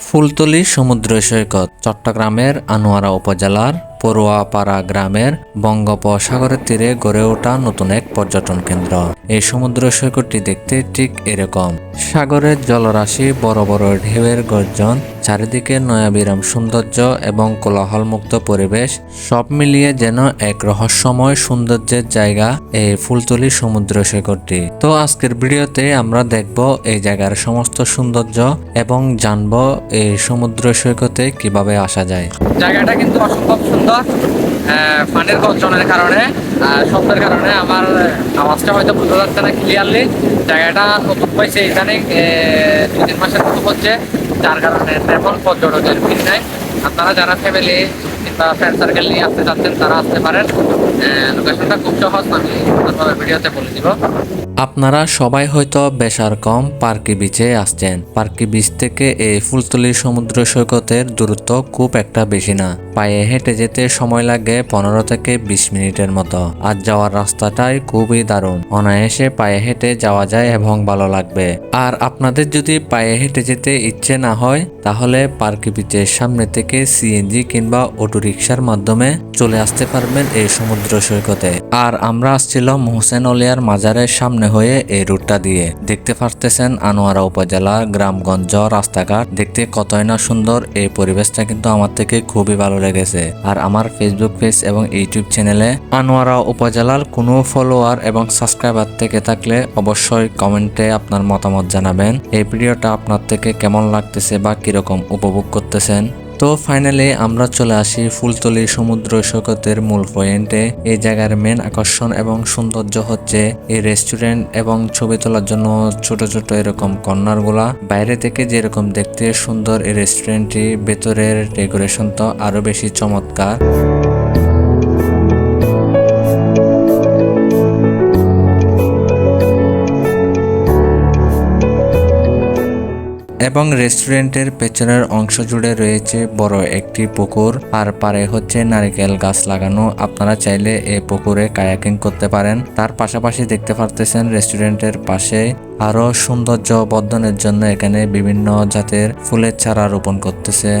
ফুলতলি সমুদ্র সৈকত চট্টগ্রামের আনোয়ারা উপজেলার পড়ুয়াপাড়া গ্রামের বঙ্গোপসাগরের তীরে গড়ে ওঠা নতুন এক পর্যটন কেন্দ্র। এই সমুদ্র সৈকতটি দেখতে ঠিক এরকম। সাগরের জলরাশি, বড় বড় ঢেউয়ের গর্জন, চারিদিকে নয়াবিরাম সৌন্দর্য এবং কোলাহলমুক্ত পরিবেশ, সব মিলিয়ে যেন এক রহস্যময় সৌন্দর্যের জায়গা এই ফুলতলি সমুদ্র সৈকতটি। তো আজকের ভিডিওতে আমরা দেখব এই জায়গার সমস্ত সৌন্দর্য এবং জানব এই সমুদ্র সৈকতে কীভাবে আসা যায়। জায়গাটা কিন্তু অসম্ভব সুন্দর। আহ, পানির গর্জনের কারণে শব্দের কারণে আমার আওয়াজটা হয়তো বোঝা যাচ্ছে না ক্লিয়ারলি জায়গাটা নতুন পাইছে এখানে দু তিন মাসের মতো হচ্ছে। যার কারণে তেমন পর্যটকের ভিড় নাই। আপনারা যারা ফ্যামিলি কিংবা ফ্রেন্ড সার্কেল নিয়ে আসতে চাচ্ছেন তারা আসতে পারেন। লোকেশনটা খুব সহজ আমি ভিডিওতে বলে দিব। আপনারা সবাই হয়তো বেশার কম পার্কি বিচে আসছেন। পার্কি বিচ থেকে এই ফুলতলি সমুদ্র সৈকতের দূরত্ব খুব একটা বেশি না। পায়ে হেঁটে যেতে সময় লাগে পনেরো থেকে বিশ মিনিটের মতো। আর যাওয়ার রাস্তাটাই খুবই দারুণ। অনায়াসে পায়ে হেঁটে যাওয়া যায় এবং ভালো লাগবে। আর আপনাদের যদি পায়ে হেঁটে যেতে ইচ্ছে না হয়, তাহলে পার্কি বিচের সামনে থেকে সিএনজি কিংবা অটোরিকশার মাধ্যমে চলে আসতে পারবেন এই সমুদ্র সৈকতে। আর আমরা আসছিলাম হোসেন অলিয়ার মাজারের সামনে হয়ে এই রুটটা দিয়ে দেখতে পারতেছেন আনোয়ারা উপজেলার গ্রামগঞ্জ, রাস্তাঘাট। দেখতে কতই না সুন্দর, এই পরিবেশটা কিন্তু আমার থেকে খুবই ভালো লেগেছে। আর আমার ফেসবুক পেজ এবং ইউটিউব চ্যানেলে আনোয়ারা উপজেলার কোনো ফলোয়ার এবং সাবস্ক্রাইবার থেকে থাকলে অবশ্যই কমেন্টে আপনার মতামত জানাবেন। এই ভিডিওটা আপনার থেকে কেমন লাগতেছে বা কীরকম উপভোগ করতেছেন? তো ফাইনালি আমরা চলে আসি ফুলতলি সমুদ্র সৈকতের মূল পয়েন্টে এই জায়গার মেন আকর্ষণ এবং সৌন্দর্য হচ্ছে এই রেস্টুরেন্ট এবং ছবি তোলার জন্য ছোট ছোট এরকম কর্নারগুলা বাইরে থেকে যেরকম দেখতে সুন্দর এই রেস্টুরেন্টটি ভেতরের ডেকোরেশন তো আরও বেশি চমৎকার। এবং রেস্টুরেন্টের পেছনের অংশ জুড়ে রয়েছে বড় একটি পুকুর। আর পারে হচ্ছে নারিকেল গাছ লাগানো। আপনারা চাইলে এ পুকুরে কায়াকিং করতে পারেন। তার পাশাপাশি দেখতে পারতেছেন রেস্টুরেন্টের পাশে আরও সৌন্দর্য বর্ধনের জন্য এখানে বিভিন্ন জাতের ফুলের চারা রোপণ করতেছে।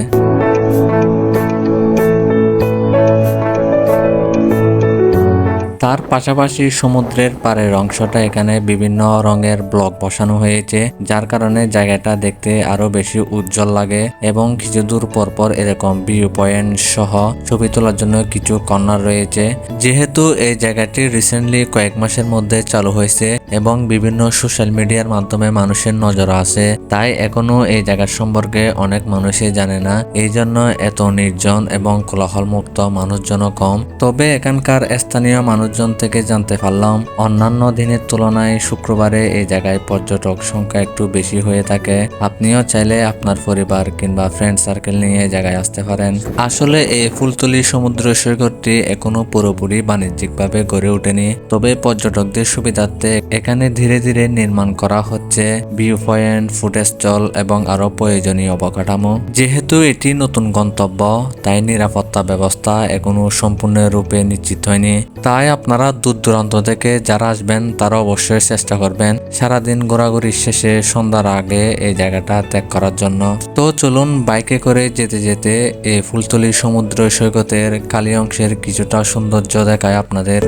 তার পাশাপাশি সমুদ্রের পাড়ের অংশটা এখানে বিভিন্ন রঙের ব্লক বসানো হয়েছে, যার কারণে জায়গাটা দেখতে আরও বেশি উজ্জ্বল লাগে এবং কিছু দূর পর পর এরকম ভিউ পয়েন্ট সহ ছবি তোলার জন্য কিছু কর্নার রয়েছে। যেহেতু এই জায়গাটি রিসেন্টলি কয়েক মাসের মধ্যে চালু হয়েছে এবং বিভিন্ন সোশ্যাল মিডিয়ার মাধ্যমে মানুষের নজর আছে, তাই এখনও এই জায়গার সম্পর্কে অনেক মানুষই জানে না। এই জন্য এত নির্জন এবং কোলাহলমুক্ত মানুষজনও কম। তবে এখানকার স্থানীয় মানুষজন থেকে জানতে পারলাম, অন্যান্য দিনের তুলনায় শুক্রবারে এই জায়গায় পর্যটক সংখ্যা একটু বেশি হয়ে থাকে। আপনিও চাইলে আপনার পরিবার কিংবা ফ্রেন্ড সার্কেল নিয়ে এই জায়গায় আসতে পারেন। আসলে এই ফুলতলি সমুদ্র সৈকতটি এখনও পুরোপুরি বাণিজ্যিকভাবে গড়ে ওঠেনি। তবে পর্যটকদের সুবিধার্থে এখানে ধীরে ধীরে নির্মাণ করা হচ্ছে ভিউ পয়েন্ট ফুটেজ স্টল এবং আরও প্রয়োজনীয় অবকাঠামো। যেহেতু এটি নতুন গন্তব্য, তাই নিরাপত্তা ব্যবস্থা এখনও সম্পূর্ণরূপে নিশ্চিত হয়নি। তাই আপনারা দূর দূরান্ত থেকে যারা আসবেন, তারা অবশ্যই চেষ্টা করবেন সারাদিন ঘোরাঘুরি শেষে সন্ধ্যার আগে এই জায়গাটা ত্যাগ করার জন্য। তো চলুন বাইকে করে যেতে যেতে এই ফুলতলি সমুদ্র সৈকতের কালী অংশের কিছুটা সৌন্দর্য দেখায় আপনাদের।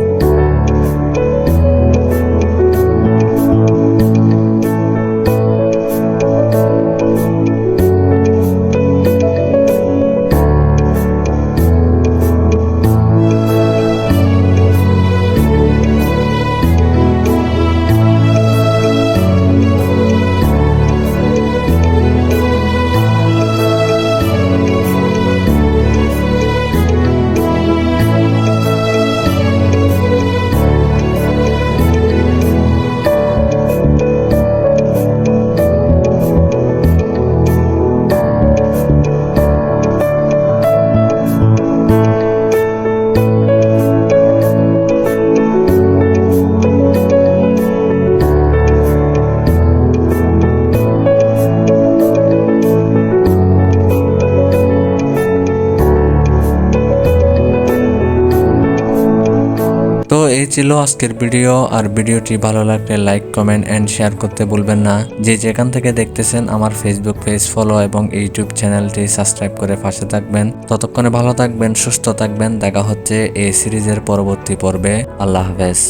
ছিল আজকের ভিডিও। আর ভিডিওটি ভালো লাগলে লাইক, কমেন্ট অ্যান্ড শেয়ার করতে ভুলবেন না। যে যেখান থেকে দেখতেছেন আমার ফেসবুক পেজ ফলো এবং ইউটিউব চ্যানেলটি সাবস্ক্রাইব করে পাশে থাকবেন। ততক্ষণে ভালো থাকবেন, সুস্থ থাকবেন। দেখা হচ্ছে এই সিরিজের পরবর্তী পর্বে। আল্লাহ হাফেজ।